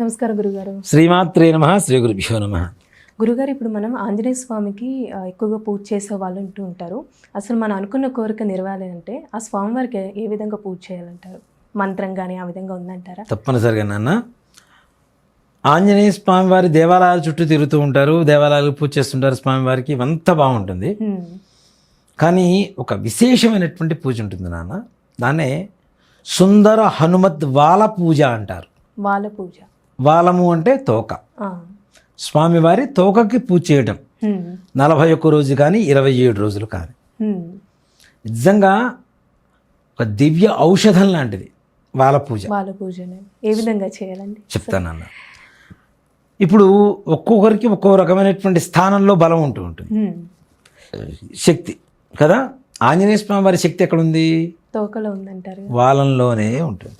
నమస్కారం గురుగారు. శ్రీమాత్రే నమ శ్రీ గురుభ్యో నమ. గురుగారు ఇప్పుడు మనం ఆంజనేయ స్వామికి ఆ, ఎక్కువగా పూజ చేసే వాళ్ళు ఉంటూ ఉంటారు. అసలు మనం అనుకున్న కోరిక నెరవేరాలి అంటే ఆ స్వామివారికి ఏ- ఏ విధంగా పూజ చేయాలంటారు? మంత్రం కానీ ఆ విధంగా ఉందంటారా? తప్పనిసరిగా నాన్న. ఆంజనేయ స్వామివారి దేవాలయాల చుట్టూ తిరుగుతూ ఉంటారు దేవాలయాలు పూజ చేస్తుంటారు స్వామివారికి ఇవంతా బాగుంటుంది. కానీ ఒక విశేషమైనటువంటి పూజ ఉంటుంది నాన్న. దాన్నే సుందర హనుమత్ వాల పూజ అంటారు. వాళ్ళ పూజ. వాలము అంటే తోక. స్వామివారి తోకకి పూజ చేయడం. నలభై ఒక్క రోజు కానీ ఇరవై ఏడు రోజులు కానీ. నిజంగా ఒక దివ్య ఔషధం లాంటిది వాల పూజ. వాళ్ళ పూజనే. ఏ విధంగా చేయాలండి? చెప్తానన్న ఇప్పుడు ఒక్కొక్కరికి ఒక్కో రకమైనటువంటి స్థానంలో బలం ఉంటూ ఉంటుంది. శక్తి కదా? ఆంజనేయ స్వామి వారి శక్తి ఎక్కడుంది? తోకలో ఉందంటారు వాలంలోనే ఉంటుంది.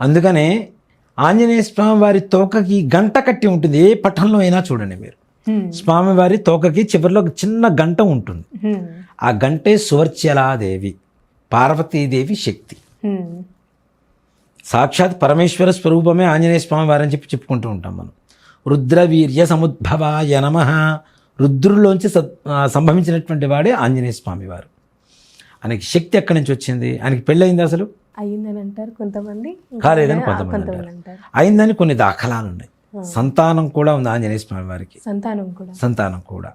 అందుకనే ఆంజనేయ స్వామి వారి తోకకి గంట కట్టి ఉంటుంది. ఏ పట్టణంలో అయినా చూడండి మీరు. స్వామివారి తోకకి చివరిలో ఒక చిన్న గంట ఉంటుంది. ఆ గంటే సువర్చలాదేవి పార్వతీదేవి శక్తి. సాక్షాత్ పరమేశ్వర స్వరూపమే ఆంజనేయ స్వామి వారని చెప్పి చెప్పుకుంటూ ఉంటాం మనం. రుద్రవీర్య సముద్భవాయ నమ. రుద్రుల్లోంచి సంభవించినటువంటి వాడే ఆంజనేయ స్వామి వారు ఆయనకి శక్తి ఎక్కడి నుంచి వచ్చింది? ఆయనకి పెళ్ళయింది అసలు? అయ్యిందని అంటారు కొంతమంది కాలేదని కొంతమంది అంటారు. అయిందని కొన్ని దాఖలాలు ఉన్నాయి. సంతానం కూడా ఉంది ఆంజనేయ స్వామి వారికి. సంతానం కూడా. సంతానం కూడా.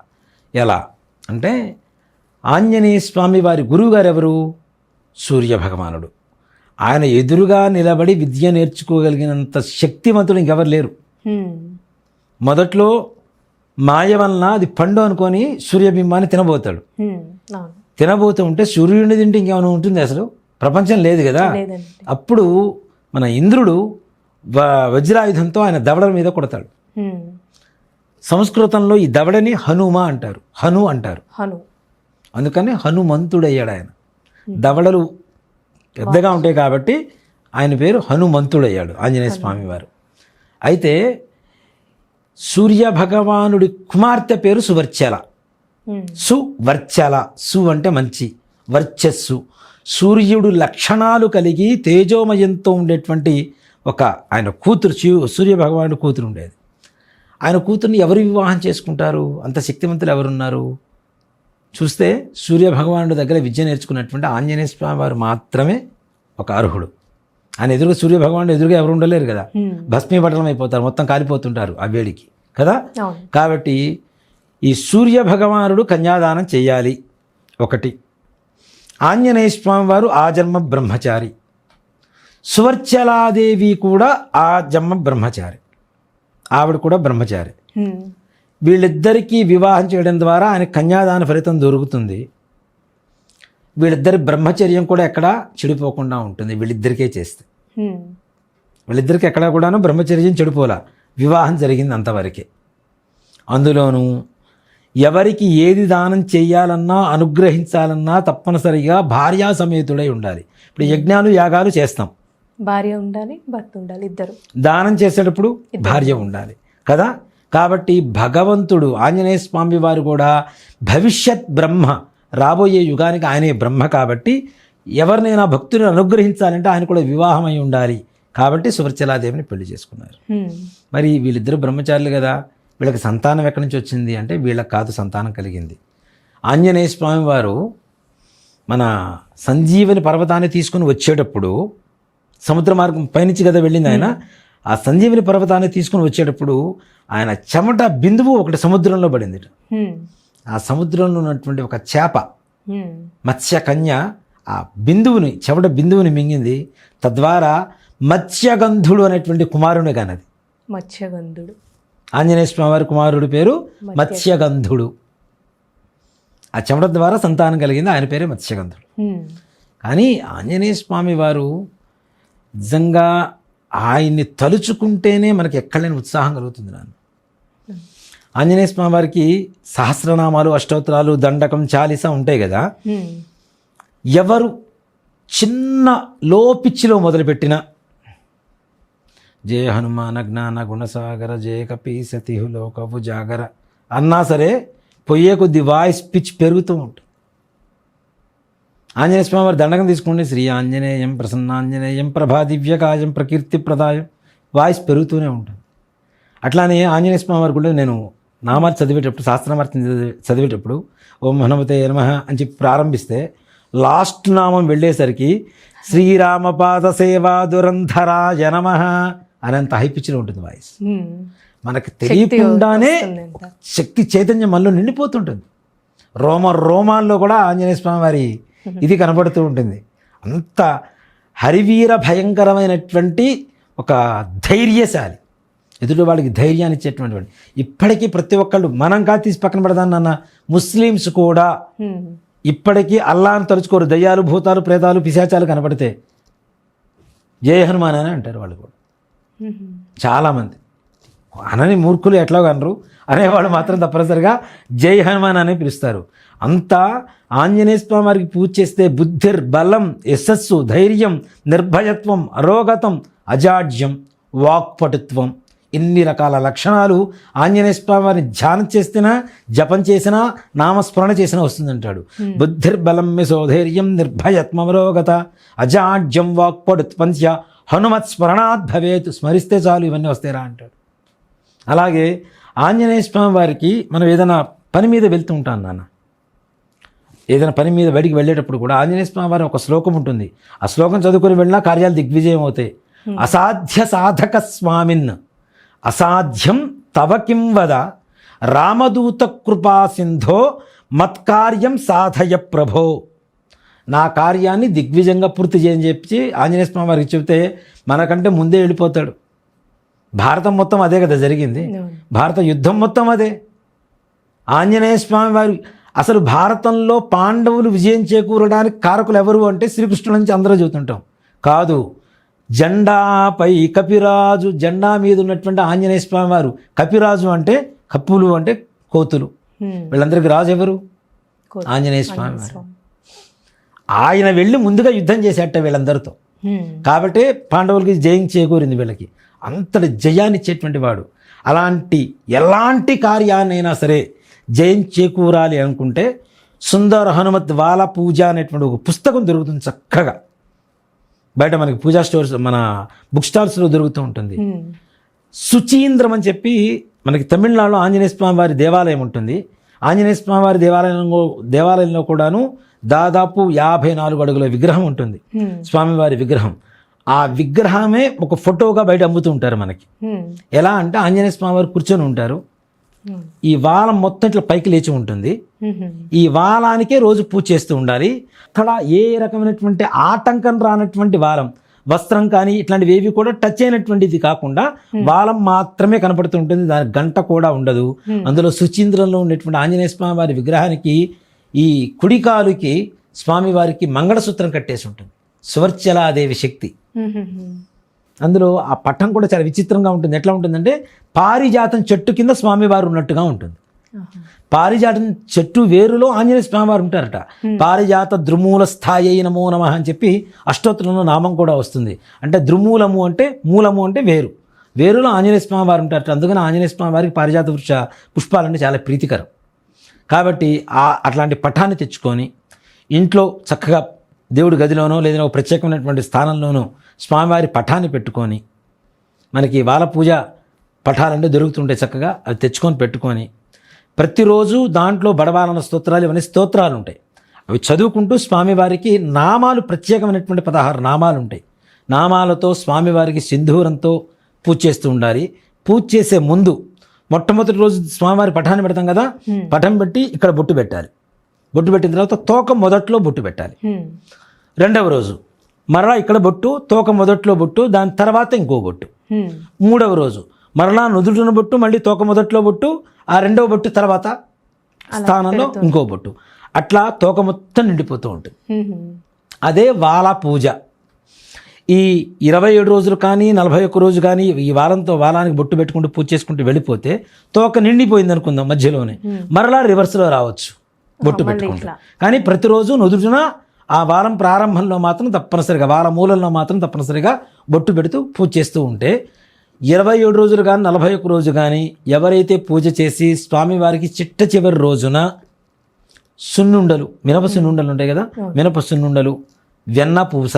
ఎలా? అంటే ఆంజనేయ స్వామి వారి గురువు గారు ఎవరు సూర్య భగవానుడు. ఆయన ఎదురుగా నిలబడి విద్య నేర్చుకోగలిగినంత శక్తివంతుడు ఇంకెవరు లేరు. మొదట్లో మాయ వలన అది పండు అనుకొని సూర్యబింబాన్ని తినబోతాడు. తినబోతూ ఉంటే సూర్యుడిని తింటే ఇంకేమైనా ఉంటుంది అసలు? ప్రపంచం లేదు కదా? అప్పుడు మన ఇంద్రుడు వ వజ్రాయుధంతో ఆయన దవడల మీద కొడతాడు. సంస్కృతంలో ఈ దవడని హనుమ అంటారు. హను అంటారు. హను. అందుకని హనుమంతుడయ్యాడు ఆయన. దవడలు పెద్దగా ఉంటాయి కాబట్టి ఆయన పేరు హనుమంతుడయ్యాడు ఆంజనేయ స్వామి వారు. అయితే సూర్య భగవానుడి కుమార్తె పేరు సువర్చల. సువర్చల సు అంటే మంచి. వర్చస్సు. సూర్యుడు లక్షణాలు కలిగి తేజోమయంతో ఉండేటువంటి ఒక ఆయన కూతురు శివ సూర్య భగవానుడి కూతురు ఉండేది. ఆయన కూతుర్ని ఎవరు వివాహం చేసుకుంటారు? అంత శక్తివంతులు ఎవరున్నారు? చూస్తే సూర్య భగవానుడి దగ్గర విద్య నేర్చుకున్నటువంటి ఆంజనేయ స్వామి వారు మాత్రమే ఒక అర్హుడు. ఆయన ఎదురుగా సూర్య భగవానుడు ఎదురుగా ఎవరు ఉండలేరు కదా. హ్మ్. భస్మీపటలం అయిపోతారు. మొత్తం కాలిపోతుంటారు ఆ వేడికి. కదా? కాబట్టి ఈ సూర్య భగవానుడు కన్యాదానం చేయాలి. ఒకటి. ఆంజనేయ స్వామి వారు ఆ జన్మ బ్రహ్మచారి. సువర్చలాదేవి కూడా ఆ జన్మ బ్రహ్మచారి. ఆవిడ కూడా బ్రహ్మచారి. హ్మ్. వీళ్ళిద్దరికీ వివాహం చేయడం ద్వారా ఆయన కన్యాదాన ఫలితం దొరుకుతుంది. వీళ్ళిద్దరి బ్రహ్మచర్యం కూడా ఎక్కడ చెడిపోకుండా ఉంటుంది. వీళ్ళిద్దరికే చేస్తే. వీళ్ళిద్దరికి ఎక్కడ కూడాను బ్రహ్మచర్యం చెడిపోలా. వివాహం జరిగింది అంతవరకే. అందులోనూ ఎవరికి ఏది దానం చేయాలన్నా అనుగ్రహించాలన్నా తప్పనిసరిగా భార్యా సమేతుడై ఉండాలి. ఇప్పుడు యజ్ఞాలు యాగాలు చేస్తాం. భార్య ఉండాలి భర్త ఉండాలి ఇద్దరు. దానం చేసేటప్పుడు భార్య ఉండాలి. కదా? కాబట్టి భగవంతుడు ఆంజనేయ స్వామి వారు కూడా భవిష్యత్ బ్రహ్మ రాబోయే యుగానికి ఆయనే బ్రహ్మ కాబట్టి ఎవరినైనా భక్తుని అనుగ్రహించాలంటే ఆయన కూడా వివాహమై ఉండాలి. కాబట్టి సువర్చలాదేవిని పెళ్ళి చేసుకున్నారు. మరి వీళ్ళిద్దరు బ్రహ్మచారులు కదా? వీళ్ళకి సంతానం ఎక్కడి నుంచి వచ్చింది అంటే వీళ్ళకి కాదు సంతానం కలిగింది. ఆంజనేయ స్వామి వారు మన సంజీవని పర్వతాన్ని తీసుకుని వచ్చేటప్పుడు సముద్ర మార్గం పైనుంచి కదా వెళ్ళింది ఆయన. ఆ సంజీవని పర్వతాన్ని తీసుకుని వచ్చేటప్పుడు ఆయన చెమట బిందువు ఒకటి సముద్రంలో పడింది. ఆ సముద్రంలో ఉన్నటువంటి ఒక చేప. మత్స్య కన్య ఆ బిందువుని చెమట బిందువుని మింగింది. తద్వారా మత్స్యగంధుడు అనేటువంటి కుమారుని కనది మత్స్యగంధుడు. ఆంజనేయ స్వామి వారి కుమారుడి పేరు మత్స్యగంధుడు. ఆ చెమట ద్వారా సంతానం కలిగింది. ఆయన పేరే మత్స్యగంధుడు. కానీ ఆంజనేయ స్వామి వారు నిజంగా ఆయన్ని తలుచుకుంటేనే మనకి ఎక్కడలేని ఉత్సాహం కలుగుతుంది నాన్న. ఆంజనేయ స్వామి వారికి సహస్రనామాలు అష్టోత్తరాలు దండకం చాలీస ఉంటాయి కదా. ఎవరు చిన్న లో పిచ్చిలో మొదలుపెట్టిన జయ హనుమాన జ్ఞాన గుణసాగర జయ కపి జాగర. అన్నా సరే పొయ్యే కొద్ది వాయిస్ పిచ్ పెరుగుతూ ఉంటుంది. ఆంజనేయ స్వామి వారి దండకం తీసుకోండి. శ్రీ ఆంజనేయం ప్రసన్నాంజనేయం ప్రభా దివ్యకాయం ప్రకీర్తి ప్రదాయం. వాయిస్ పెరుగుతూనే ఉంటుంది. అట్లానే ఆంజనేయ స్వామి వారు కూడా నేను నామాలు చదివేటప్పుడు శాస్త్రమార్తం చదివేటప్పుడు ఓం హనుమతే నమ అని చెప్పి ప్రారంభిస్తే లాస్ట్ నామం వెళ్ళేసరికి శ్రీరామపాద సేవా దురంధరాయ నమ. అనేంత హైపిచ్చిన ఉంటుంది వాయిస్. మనకి తెలియకుండానే. శక్తి చైతన్యం మనలో నిండిపోతుంటుంది రోమ రోమాల్లో కూడా ఆంజనేయ స్వామి వారి ఇది కనబడుతూ ఉంటుంది అంత హరివీర భయంకరమైనటువంటి ఒక ధైర్యశాలి ఎదుటి వాళ్ళకి ధైర్యాన్ని ఇచ్చేటువంటి. ఇప్పటికీ ప్రతి ఒక్కళ్ళు మనం కా తీసి పక్కన పెడదాం నాన్న ముస్లిమ్స్ కూడా. ఇప్పటికీ అల్లాను తలుచుకోరు దయ్యాలు భూతాలు ప్రేతాలు పిశాచాలు కనబడితే జయ హనుమాన్ అని అంటారు వాళ్ళు కూడా. చాలామంది. అనని మూర్ఖులు ఎట్లా అనరు. అనేవాళ్ళు మాత్రం తప్పనిసరిగా జై హనుమాన్ అని పిలుస్తారు. అంతా ఆంజనేయ స్వామి వారికి పూజ చేస్తే బుద్ధిర్ బలం యశస్సు ధైర్యం నిర్భయత్వం అరోగతం అజాడ్యం వాక్పటుత్వం. ఇన్ని రకాల లక్షణాలు ఆంజనేయ స్వామి వారిని ధ్యానం చేసినా జపం చేసినా నామస్మరణ చేసినా వస్తుందంటాడు. బుద్ధిర్బలం యశోధైర్యం నిర్భయత్వం అరోగత అజాడ్యం వాక్పటుత్వంచ హనుమత్ స్మరణాత్ భవేత్ స్మరిస్తే చాలు ఇవన్నీ వస్తాయిరా అంటాడు. అలాగే ఆంజనేయ స్వామి వారికి మనం ఏదైనా పని మీద వెళ్తూ ఉంటాం నాన్న. ఏదైనా పని మీద బయటికి వెళ్ళేటప్పుడు కూడా ఆంజనేయ స్వామి వారి ఒక శ్లోకం ఉంటుంది. ఆ శ్లోకం చదువుకొని వెళ్ళినా కార్యాలు దిగ్విజయం అవుతాయి. అసాధ్య సాధక స్వామిన్. అసాధ్యం తవ కిం వద? రామదూత కృపా సింధో మత్కార్యం సాధయ ప్రభో. నా కార్యాన్ని దిగ్విజయంగా పూర్తి చేయని చెప్పి ఆంజనేయ స్వామి వారికి చెబితే మనకంటే ముందే వెళ్ళిపోతాడు భారతం మొత్తం అదే కదా జరిగింది. భారత యుద్ధం మొత్తం అదే ఆంజనేయ స్వామి వారి అసలు భారతంలో పాండవులు విజయం చేకూరడానికి కారకులు ఎవరు అంటే శ్రీకృష్ణుడు నుంచి అందరూ చెబుతుంటాం కాదు జెండాపై కపిరాజు జెండా మీద ఉన్నటువంటి ఆంజనేయ స్వామి వారు కపిరాజు అంటే కప్పులు అంటే కోతులు. వీళ్ళందరికీ రాజు ఎవరు. ఆంజనేయ స్వామి వారు. ఆయన వెళ్ళి ముందుగా యుద్ధం చేసేట వీళ్ళందరితో. కాబట్టి పాండవులకి జయం చేకూరింది వీళ్ళకి. అంతటి జయాన్ని ఇచ్చేటువంటి వాడు. అలాంటి ఎలాంటి కార్యాన్నైనా సరే జయం చేకూరాలి అనుకుంటే సుందర హనుమత్ వాల పూజ అనేటువంటి ఒక పుస్తకం దొరుకుతుంది చక్కగా. బయట మనకి పూజా స్టోర్స్ మన బుక్ స్టాల్స్లో దొరుకుతూ ఉంటుంది. సుచీంద్రం అని చెప్పి మనకి తమిళనాడులో ఆంజనేయ స్వామి వారి దేవాలయం ఉంటుంది. ఆంజనేయ స్వామి వారి దేవాలయంలో దేవాలయంలో కూడాను దాదాపు యాభై నాలుగు అడుగుల విగ్రహం ఉంటుంది. స్వామివారి విగ్రహం. ఆ విగ్రహమే ఒక ఫోటోగా బయట అమ్ముతూ ఉంటారు మనకి. ఎలా అంటే ఆంజనేయ స్వామి వారు కూర్చొని ఉంటారు. ఈ వాలం మొత్తం ఇట్లా పైకి లేచి ఉంటుంది. ఈ వాలానికే రోజు పూజ చేస్తూ ఉండాలి. అక్కడ ఏ రకమైనటువంటి ఆటంకం రానటువంటి వాలం వస్త్రం కానీ ఇట్లాంటివి ఏవి కూడా టచ్ అయినటువంటిది కాకుండా వాలం మాత్రమే కనపడుతూ ఉంటుంది. దాని గంట కూడా ఉండదు. అందులో సుచీంద్రంలో ఉండేటువంటి ఆంజనేయ స్వామి వారి విగ్రహానికి ఈ కుడికాలుకి స్వామివారికి మంగళసూత్రం కట్టేసి ఉంటుంది. సువర్చలాదేవి శక్తి. అందులో ఆ పట్టం కూడా చాలా విచిత్రంగా ఉంటుంది. ఎట్లా ఉంటుందంటే పారిజాతం చెట్టు కింద స్వామివారు ఉన్నట్టుగా ఉంటుంది. పారిజాతం చెట్టు వేరులో ఆంజనేయ స్వామివారు ఉంటారట. పారిజాత ద్రుమూల స్థాయి నమో నమ అని చెప్పి అష్టోత్తరంలో నామం కూడా వస్తుంది. అంటే ద్రుమూలము అంటే మూలము అంటే వేరు. వేరులో ఆంజనేయ స్వామివారు ఉంటారట. అందుకని ఆంజనేయ స్వామివారికి పారిజాత వృక్ష పుష్పాలంటే చాలా ప్రీతికరం. కాబట్టి ఆ అట్లాంటి పటాన్ని తెచ్చుకొని ఇంట్లో చక్కగా దేవుడి గదిలోనో లేదా ఒక ప్రత్యేకమైనటువంటి స్థానంలోనో స్వామివారి పటాన్ని పెట్టుకొని మనకి వాళ్ళ పూజ పఠాలంటే దొరుకుతుంటాయి చక్కగా అవి తెచ్చుకొని పెట్టుకొని ప్రతిరోజు దాంట్లో బడబాలన స్తోత్రాలు ఇవన్నీ స్తోత్రాలు ఉంటాయి అవి చదువుకుంటూ స్వామివారికి నామాలు ప్రత్యేకమైనటువంటి పదహారు నామాలు ఉంటాయి నామాలతో స్వామివారికి సింధూరంతో పూజ చేస్తూ ఉండాలి. పూజ చేసే ముందు మొట్టమొదటి రోజు స్వామివారి పఠాన్ని పెడతాం కదా? పటం పెట్టి ఇక్కడ బొట్టు పెట్టాలి. బొట్టు పెట్టిన తర్వాత తోక మొదట్లో బొట్టు పెట్టాలి. రెండవ రోజు మరలా ఇక్కడ బొట్టు తోక మొదట్లో బొట్టు దాని తర్వాత ఇంకో బొట్టు. మూడవ రోజు మరలా నుదుటిన బొట్టు మళ్ళీ తోక మొదట్లో బొట్టు ఆ రెండవ బొట్టు తర్వాత స్థానంలో ఇంకో బొట్టు. అట్లా తోక మొత్తం నిండిపోతూ ఉంటుంది. అదే వాల పూజ. ఈ ఇరవై ఏడు రోజులు కానీ నలభై ఒక్క రోజు కానీ ఈ వారంతో వారానికి బొట్టు పెట్టుకుంటూ పూజ చేసుకుంటూ వెళ్ళిపోతే తోక నిండిపోయింది అనుకుందాం మధ్యలోనే. మరలా రివర్స్లో రావచ్చు బొట్టు పెట్టుకుంటూ. కానీ ప్రతిరోజు నుదుటిన ఆ వారం ప్రారంభంలో మాత్రం తప్పనిసరిగా వార మూలంలో మాత్రం తప్పనిసరిగా బొట్టు పెడుతూ పూజ చేస్తూ ఉంటే ఇరవై ఏడు రోజులు కానీ నలభై ఒక్క రోజు కానీ ఎవరైతే పూజ చేసి స్వామివారికి చిట్ట చివరి రోజున సున్నుండలు మినప సున్నుండలు ఉంటాయి కదా మినప సున్నుండలు వెన్న పూస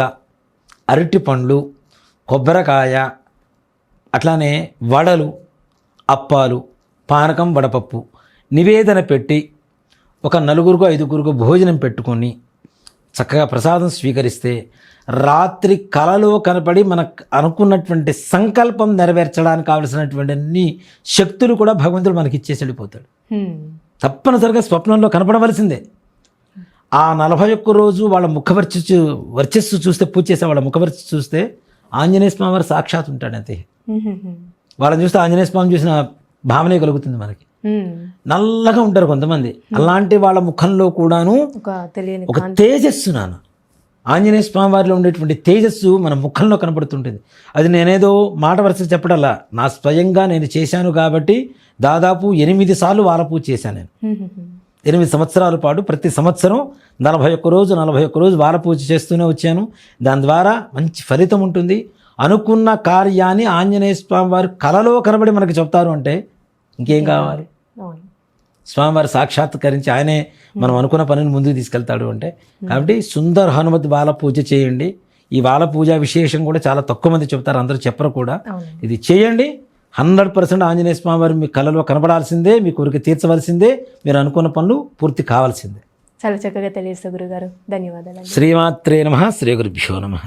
అరటి పండ్లు కొబ్బరికాయ అట్లానే వడలు అప్పాలు పానకం వడపప్పు నివేదన పెట్టి ఒక నలుగురికో ఐదుగురికో భోజనం పెట్టుకొని చక్కగా ప్రసాదం స్వీకరిస్తే రాత్రి కలలో కనపడి మనకు అనుకున్నటువంటి సంకల్పం నెరవేర్చడానికి కావలసినటువంటి అన్ని శక్తులు కూడా భగవంతుడు మనకి ఇచ్చేసి వెళ్ళిపోతాడు. తప్పనిసరిగా స్వప్నంలో కనపడవలసిందే ఆ నలభై ఒక్క రోజు వాళ్ళ ముఖవర్చస్సు వర్చస్సు చూస్తే పూజ చేసే వాళ్ళ ముఖవర్చస్సు చూస్తే ఆంజనేయ స్వామి వారు సాక్షాత్ ఉంటాడు అంతే. వాళ్ళని చూస్తే ఆంజనేయ స్వామి చూసిన భావనే కలుగుతుంది మనకి. నల్లగా ఉంటారు కొంతమంది. అలాంటి వాళ్ళ ముఖంలో కూడాను ఒక తేజస్సు నాన్న. ఆంజనేయ స్వామి వారిలో ఉండేటువంటి తేజస్సు మన ముఖంలో కనపడుతుంటుంది. అది నేనేదో మాట వరుస చెప్పడల్లా. నా స్వయంగా నేను చేశాను కాబట్టి దాదాపు ఎనిమిది సార్లు వాళ్ళ పూజ చేశాను నేను. ఎనిమిది సంవత్సరాల పాటు ప్రతి సంవత్సరం నలభై ఒక్క రోజు నలభై ఒక్క రోజు వార పూజ చేస్తూనే వచ్చాను. దాని ద్వారా మంచి ఫలితం ఉంటుంది. అనుకున్న కార్యాన్ని ఆంజనేయ స్వామి వారు కలలో కనబడి మనకి చెప్తారు అంటే ఇంకేం కావాలి? స్వామివారు సాక్షాత్కరించి ఆయనే మనం అనుకున్న పనిని ముందుకు తీసుకెళ్తాడు అంటే. కాబట్టి సుందర్ హనుమత్ బాల పూజ చేయండి. ఈ బాల పూజ విశేషం కూడా చాలా తక్కువ మంది చెప్తారు అందరూ చెప్పరు కూడా. ఇది చేయండి. హండ్రెడ్ పర్సెంట్ ఆంజనేయ స్వామి వారు మీ కళలో కనబడాల్సిందే మీ కోరిక తీర్చవలసిందే మీరు అనుకున్న పనులు పూర్తి కావాల్సిందే. చాలా చక్కగా తెలియజేస్తారు గురుగారు. ధన్యవాదాలు శ్రీమాత్రే నమ శ్రీ గురుభ్యో నమ.